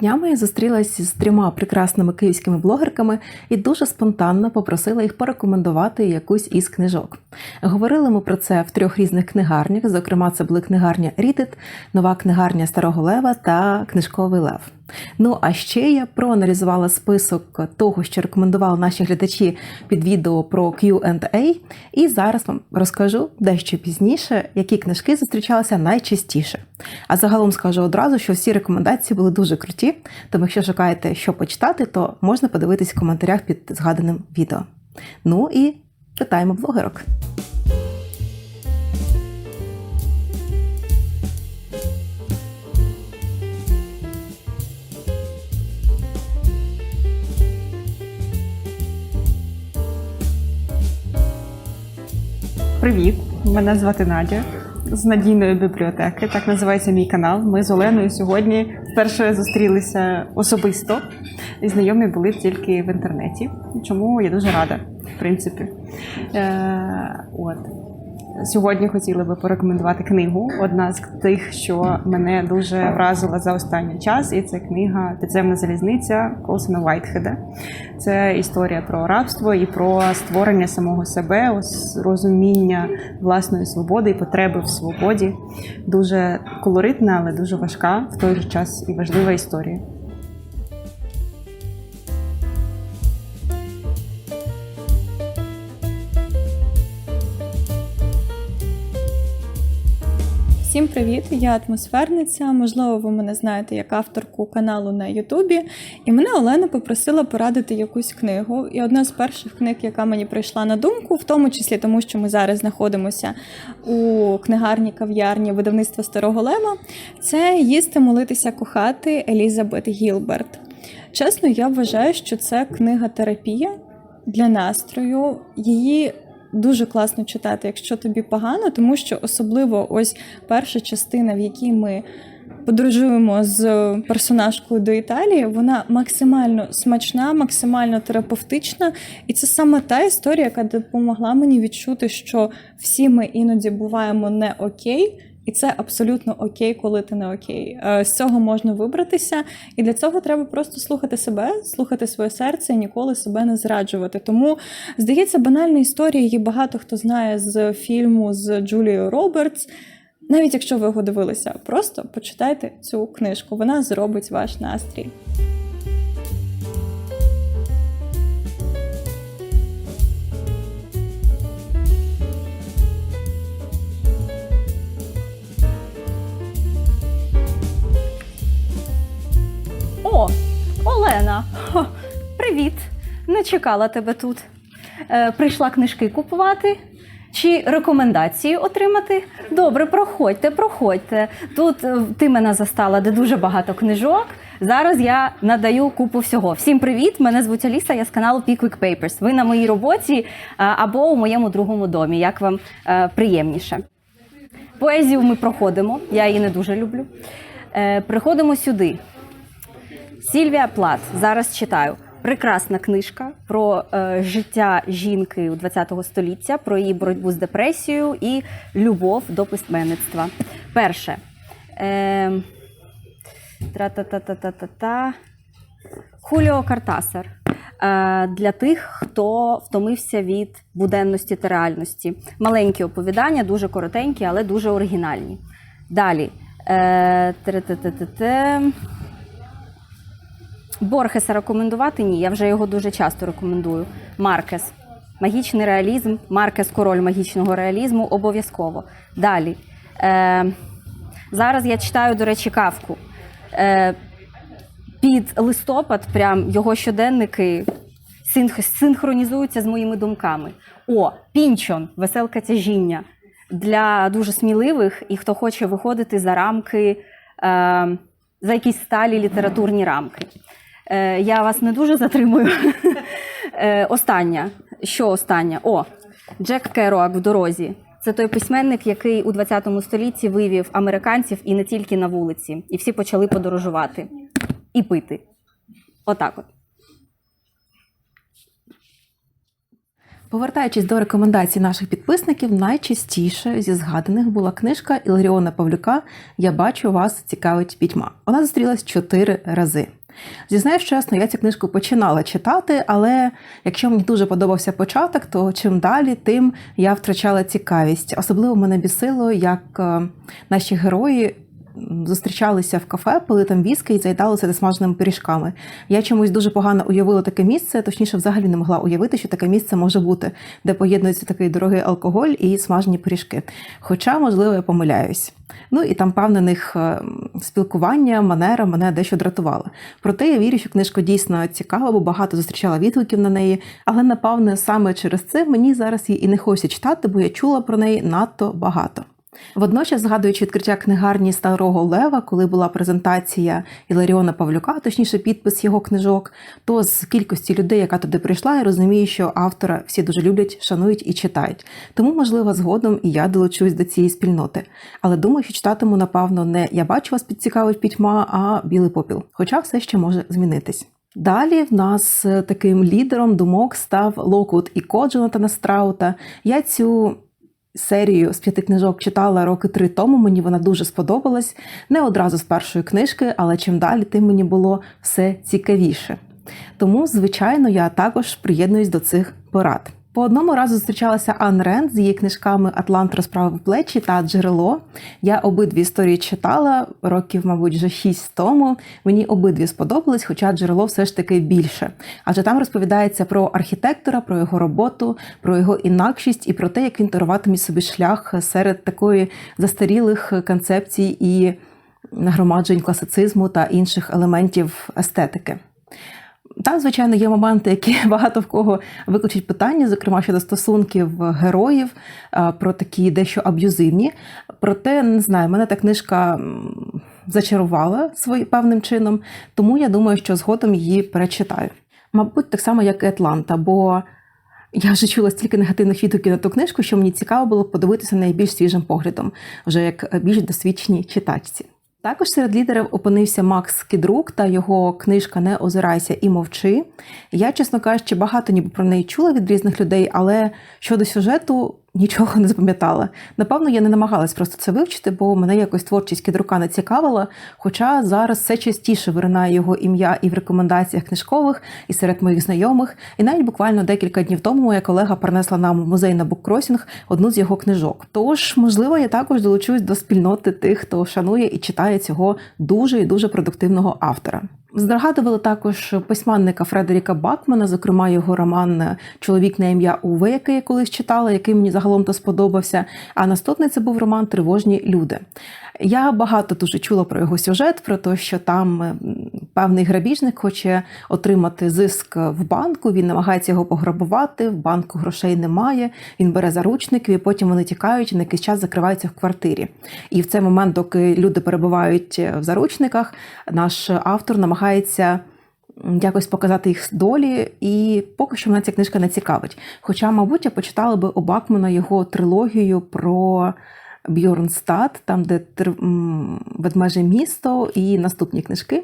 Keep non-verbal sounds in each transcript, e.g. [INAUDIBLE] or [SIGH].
Днями я зустрілася з трьома прекрасними київськими блогерками і дуже спонтанно попросила їх порекомендувати якусь із книжок. Говорили ми про це в трьох різних книгарнях. Зокрема, це були книгарня Рідит, нова книгарня Старого Лева та Книжковий Лев. Ну а ще я проаналізувала список того, що рекомендували наші глядачі під відео про Q&A, і зараз вам розкажу дещо пізніше, які книжки зустрічалися найчастіше. А загалом скажу одразу, що всі рекомендації були дуже круті. Тому, якщо шукаєте, що почитати, то можна подивитись в коментарях під згаданим відео. Ну і питаємо блогерок. Привіт, мене звати Надя з надійної бібліотеки. Так називається мій канал. Ми з Оленою сьогодні вперше зустрілися особисто і знайомі були тільки в інтернеті. Чому я дуже рада, в принципі. Е, от. Сьогодні хотіла би порекомендувати книгу. Одна з тих, що мене дуже вразила за останній час, і це книга Підземна залізниця Колсона Вайтхеда. Це історія про рабство і про створення самого себе, розуміння власної свободи і потреби в свободі. Дуже колоритна, але дуже важка в той же час і важлива історія. Всім привіт! Я атмосферниця. Можливо, ви мене знаєте як авторку каналу на Ютубі. І мене Олена попросила порадити якусь книгу. І одна з перших книг, яка мені прийшла на думку, в тому числі тому, що ми зараз знаходимося у книгарні кав'ярні видавництва Старого Лева, це їсти, молитися, кохати Елізабет Гілберт. Чесно, я вважаю, що це книга терапія для настрою. Її дуже класно читати, якщо тобі погано, тому що особливо ось перша частина, в якій ми подорожуємо з персонажкою до Італії, вона максимально смачна, максимально терапевтична. І це саме та історія, яка допомогла мені відчути, що всі ми іноді буваємо не окей. І це абсолютно окей, коли ти не окей. Е, З цього можна вибратися, і для цього треба просто слухати себе, слухати своє серце і ніколи себе не зраджувати. Тому здається, банальна історія. Її багато хто знає з фільму з Джулією Робертс. Навіть якщо ви його дивилися, просто почитайте цю книжку. Вона зробить ваш настрій. Олена, Хо, привіт! Не чекала тебе тут. Е, прийшла книжки купувати чи рекомендації отримати. Добре, проходьте, проходьте. Тут е, ти мене застала, де дуже багато книжок. Зараз я надаю купу всього. Всім привіт! Мене звуть Аліса, я з каналу Pickwick Papers. Ви на моїй роботі е, або у моєму другому домі. Як вам е, приємніше? Поезію ми проходимо, я її не дуже люблю. Е, приходимо сюди. Сільвія Плат зараз читаю. Прекрасна книжка про е, життя жінки у ХХ століття, про її боротьбу з депресією і любов до письменництва. Перше. Е, тра-та-та-та-та-та. Хуліо Картасар. Е, для тих, хто втомився від буденності та реальності. Маленькі оповідання, дуже коротенькі, але дуже оригінальні. Далі. Е. Борхеса рекомендувати ні, я вже його дуже часто рекомендую. Маркес. Магічний реалізм, Маркес король магічного реалізму обов'язково. Далі. Е, зараз я читаю, до речі, кавку. Е, під листопад, прям його щоденники синх- синхронізуються з моїми думками. О, пінчон, веселка тяжіння для дуже сміливих і хто хоче виходити за рамки, е, за якісь сталі літературні рамки. Е, я вас не дуже затримую. Е, остання. Що остання? О, Джек Керуак в дорозі. Це той письменник, який у 20 столітті вивів американців і не тільки на вулиці. І всі почали подорожувати і пити. Отак от. Повертаючись до рекомендацій наших підписників, найчастіше зі згаданих була книжка Іларіона Павлюка Я бачу вас цікавить пітьма. Вона зустрілась чотири рази. Зізнаюсь чесно, я цю книжку починала читати, але якщо мені дуже подобався початок, то чим далі, тим я втрачала цікавість. Особливо мене бісило, як е, наші герої зустрічалися в кафе, пили там віски і заїдалися смаженими пиріжками. Я чомусь дуже погано уявила таке місце, точніше, взагалі не могла уявити, що таке місце може бути, де поєднується такий дорогий алкоголь і смажені пиріжки. Хоча, можливо, я помиляюсь. Ну і там певне них е, спілкування, манера мене дещо дратувала. Проте я вірю, що книжка дійсно цікава, бо багато зустрічала відгуків на неї. Але напевне саме через це мені зараз її і не хочеться читати, бо я чула про неї надто багато. Водночас, згадуючи відкриття книгарні Старого Лева, коли була презентація Іларіона Павлюка, точніше підпис його книжок, то з кількості людей, яка туди прийшла, я розумію, що автора всі дуже люблять, шанують і читають. Тому, можливо, згодом і я долучусь до цієї спільноти. Але думаю, що читатиму, напевно, не я бачу вас підцікавить пітьма, а білий попіл. Хоча все ще може змінитись. Далі в нас е, таким лідером думок став Локвуд і Ко Джонатана Страута. Я цю серію з п'яти книжок читала роки три тому. Мені вона дуже сподобалась. Не одразу з першої книжки, але чим далі, тим мені було все цікавіше. Тому, звичайно, я також приєднуюсь до цих порад. По одному разу зустрічалася Ан Ренд з її книжками Атлант розправив плечі та Джерело. Я обидві історії читала років, мабуть, вже шість тому. Мені обидві сподобались, хоча джерело все ж таки більше. Адже там розповідається про архітектора, про його роботу, про його інакшість і про те, як він торуватиме собі шлях серед такої застарілих концепцій і нагромаджень класицизму та інших елементів естетики. Там, звичайно, є моменти, які [LAUGHS] багато в кого викличуть питання, зокрема щодо стосунків героїв, про такі дещо аб'юзивні. Проте, не знаю, мене та книжка зачарувала свої, певним чином, тому я думаю, що згодом її перечитаю. Мабуть, так само, як і Атланта, бо я вже чула стільки негативних відгуків на ту книжку, що мені цікаво було подивитися на неї більш свіжим поглядом, вже як більш досвідченій читачці. Також серед лідерів опинився Макс Кідрук та його книжка Не озирайся і мовчи. Я, чесно кажучи, багато ніби про неї чула від різних людей, але щодо сюжету нічого не запам'ятала. Напевно, я не намагалась просто це вивчити, бо мене якось творчість Кідрука не цікавила. Хоча зараз все частіше виринає його ім'я і в рекомендаціях книжкових, і серед моїх знайомих. І навіть буквально декілька днів тому моя колега принесла нам в музей на буккросінг одну з його книжок. Тож, можливо, я також долучусь до спільноти тих, хто шанує і читає цього дуже і дуже продуктивного автора. Згадували також письменника Фредеріка Бакмана, зокрема його роман Чоловік на ім'я Уве, який я колись читала, який мені загалом то сподобався. А наступний це був роман Тривожні люди. Я багато дуже чула про його сюжет, про те, що там певний грабіжник хоче отримати зиск в банку. Він намагається його пограбувати. В банку грошей немає. Він бере заручників, і потім вони тікають і на якийсь час закриваються в квартирі. І в цей момент, доки люди перебувають в заручниках, наш автор намагається. Якось показати їх долі, і поки що мене ця книжка не цікавить. Хоча, мабуть, я почитала би у Бакмана його трилогію про Бьорнстад, там, де ведмеже місто і наступні книжки.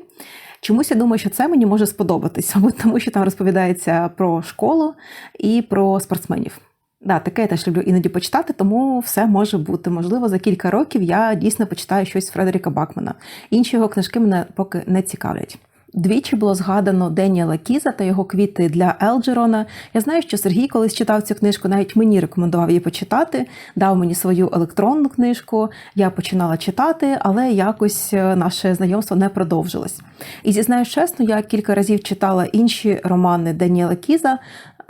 Чомусь я думаю, що це мені може сподобатись, мабуть, тому що там розповідається про школу і про спортсменів. Да, таке я теж люблю іноді почитати, тому все може бути. Можливо, за кілька років я дійсно почитаю щось Фредеріка Бакмана. Інші його книжки мене поки не цікавлять. Двічі було згадано Деніела Кіза та його квіти для Елджерона. Я знаю, що Сергій колись читав цю книжку, навіть мені рекомендував її почитати, дав мені свою електронну книжку. Я починала читати, але якось е, наше знайомство не продовжилось. І зізнаюсь чесно, я кілька разів читала інші романи Деніела Кіза.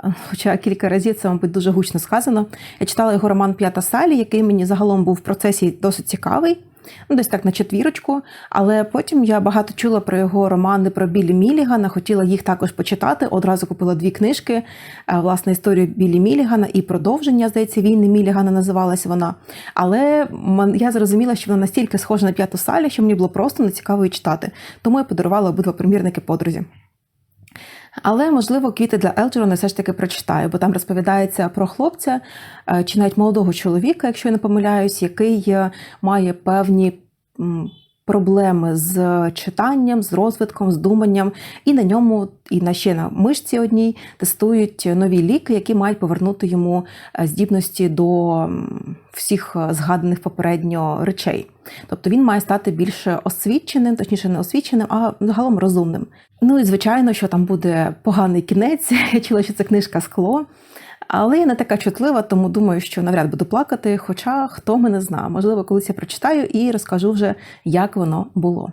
е, Хоча кілька разів це, мабуть, дуже гучно сказано. Я читала його роман П'ята Салі, який мені загалом був в процесі досить цікавий ну десь так на четвірочку. Але потім я багато чула про його романи про Білі Мілігана, хотіла їх також почитати. Одразу купила дві книжки: е, власне історію Білі Мілігана і продовження, здається, війни Мілігана називалась вона. Але я зрозуміла, що вона настільки схожа на п'яту салі, що мені було просто нецікаво її читати. Тому я подарувала обидва примірники подрузі. Але можливо квіти для Елджерона все ж таки прочитаю, бо там розповідається про хлопця е, чи навіть молодого чоловіка, якщо я не помиляюсь, який е, має певні проблеми з читанням, з розвитком, з думанням, і на ньому, і на ще на мишці одній тестують нові ліки, які мають повернути йому е, здібності до всіх е, згаданих попередньо речей. Тобто він має стати більш освіченим, точніше не освіченим, а загалом розумним. Ну і звичайно, що там буде поганий кінець. [LAUGHS] Я чула, що це книжка скло. Але я не така чутлива, тому думаю, що навряд буду плакати. Хоча хто мене знає, можливо, колись я прочитаю і розкажу вже, як воно було.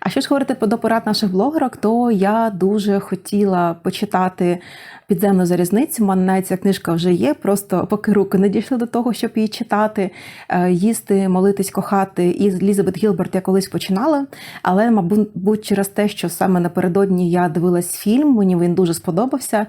А що ж говорити про порад наших блогерок, то я дуже хотіла почитати підземну залізницю. У мене навіть ця книжка вже є, просто поки руки не дійшли до того, щоб її читати, Е, їсти, молитись, кохати. І Лізабет Гілберт я колись починала. Але, мабуть, через те, що саме напередодні я дивилась фільм, мені він дуже сподобався.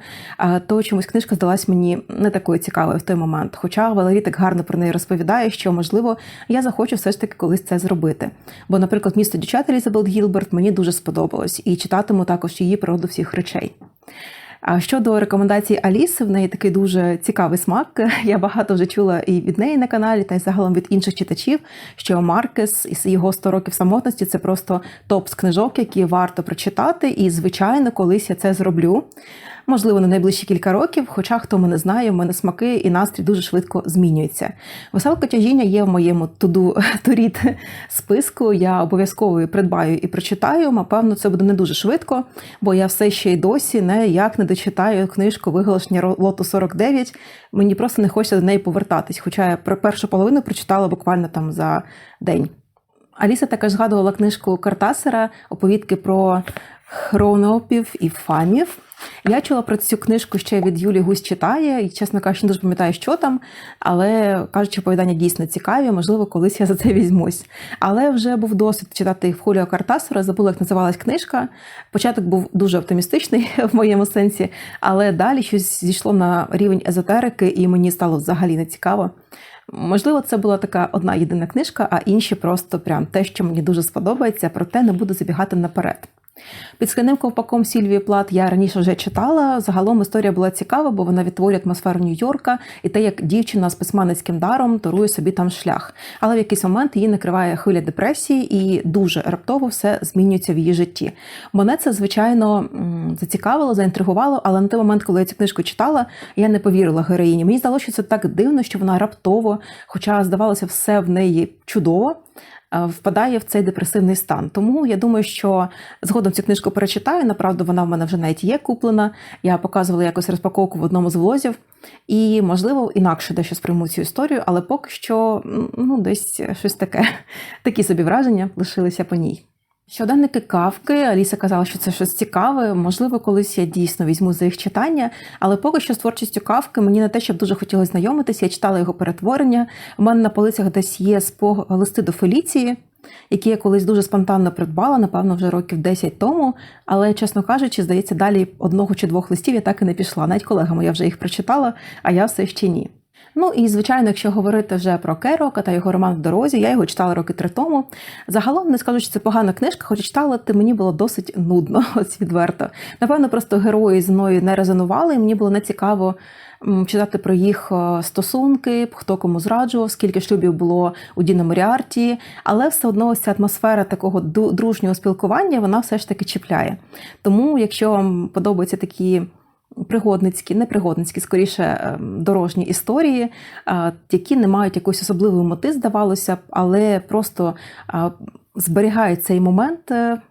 То чомусь книжка здалась мені не такою цікавою в той момент. Хоча Валерій так гарно про неї розповідає, що можливо я захочу все ж таки колись це зробити. Бо, наприклад, місто дівчат Елізабет Гілберт мені дуже сподобалось, і читатиму також її природу всіх речей. А щодо рекомендацій Аліси, в неї такий дуже цікавий смак. [LAUGHS] Я багато вже чула і від неї на каналі, та й загалом від інших читачів, що Маркес із його 100 років самотності це просто топ з книжок, які варто прочитати. І, звичайно, колись я це зроблю. Можливо, на найближчі кілька років, хоча хто мене знає, в мене смаки і настрій дуже швидко змінюються. Веселка тяжіння є в моєму туду [LAUGHS] туріт списку. Я обов'язково придбаю і прочитаю. Напевно, це буде не дуже швидко, бо я все ще й досі ніяк не дочитаю книжку виголошення лоту 49. Мені просто не хочеться до неї повертатись. Хоча я про першу половину прочитала буквально там за день. Аліса також згадувала книжку Картасера оповідки про хронопів і фамів. Я чула про цю книжку ще від Юлі Гусь читає, і, чесно кажучи, не дуже пам'ятаю, що там, але кажуть, що оповідання дійсно цікаві, можливо, колись я за це візьмусь. Але вже був досвід читати в Хуліо Картасера, забула, як називалась книжка. Початок був дуже оптимістичний [LAUGHS] в моєму сенсі, але далі щось зійшло на рівень езотерики, і мені стало взагалі не цікаво. Можливо, це була така одна єдина книжка, а інші просто прям те, що мені дуже сподобається, проте не буду забігати наперед. Під скляним ковпаком Сільвії Плат я раніше вже читала. Загалом історія була цікава, бо вона відтворює атмосферу Нью-Йорка і те, як дівчина з письменницьким даром торує собі там шлях. Але в якийсь момент її накриває хвиля депресії, і дуже раптово все змінюється в її житті. Мене це, звичайно, зацікавило, заінтригувало, але на той момент, коли я цю книжку читала, я не повірила героїні. Мені здалося, що це так дивно, що вона раптово, хоча здавалося, все в неї чудово впадає в цей депресивний стан. Тому я думаю, що згодом цю книжку перечитаю. Направду, вона в мене вже навіть є куплена. Я показувала якось розпаковку в одному з влозів. І, можливо, інакше дещо сприйму цю історію, але поки що ну, десь щось таке. [LAUGHS] Такі собі враження лишилися по ній. Щоденники кавки, Аліса казала, що це щось цікаве. Можливо, колись я дійсно візьму за їх читання, але поки що з творчістю кавки мені не те, щоб дуже хотілося знайомитися. Я читала його перетворення. У мене на полицях десь є спог... листи до Феліції, які я колись дуже спонтанно придбала, напевно, вже років 10 тому. Але, чесно кажучи, здається, далі одного чи двох листів я так і не пішла. Навіть колега моя вже їх прочитала, а я все ще ні. Ну і звичайно, якщо говорити вже про Керока та його роман в дорозі, я його читала роки три тому. Загалом не скажу, що це погана книжка, хоча читала, то мені було досить нудно, [LAUGHS] ось відверто. Напевно, просто герої зі мною не резонували, і мені було не цікаво читати про їх е, стосунки, хто кому зраджував, скільки шлюбів було у Діна Моріарті, але все одно ця атмосфера такого дружнього спілкування вона все ж таки чіпляє. Тому, якщо вам подобаються такі пригодницькі, не пригодницькі, скоріше ем, дорожні історії, е, які не мають якоїсь особливої мети, здавалося б, але просто е, зберігають цей момент. е,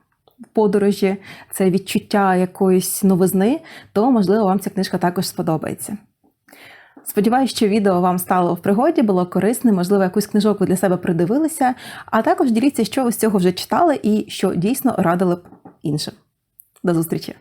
Подорожі, це відчуття якоїсь новизни, то можливо вам ця книжка також сподобається. Сподіваюсь, що відео вам стало в пригоді, було корисне, можливо, якусь книжок ви для себе придивилися. А також діліться, що ви з цього вже читали і що дійсно радили б іншим. До зустрічі!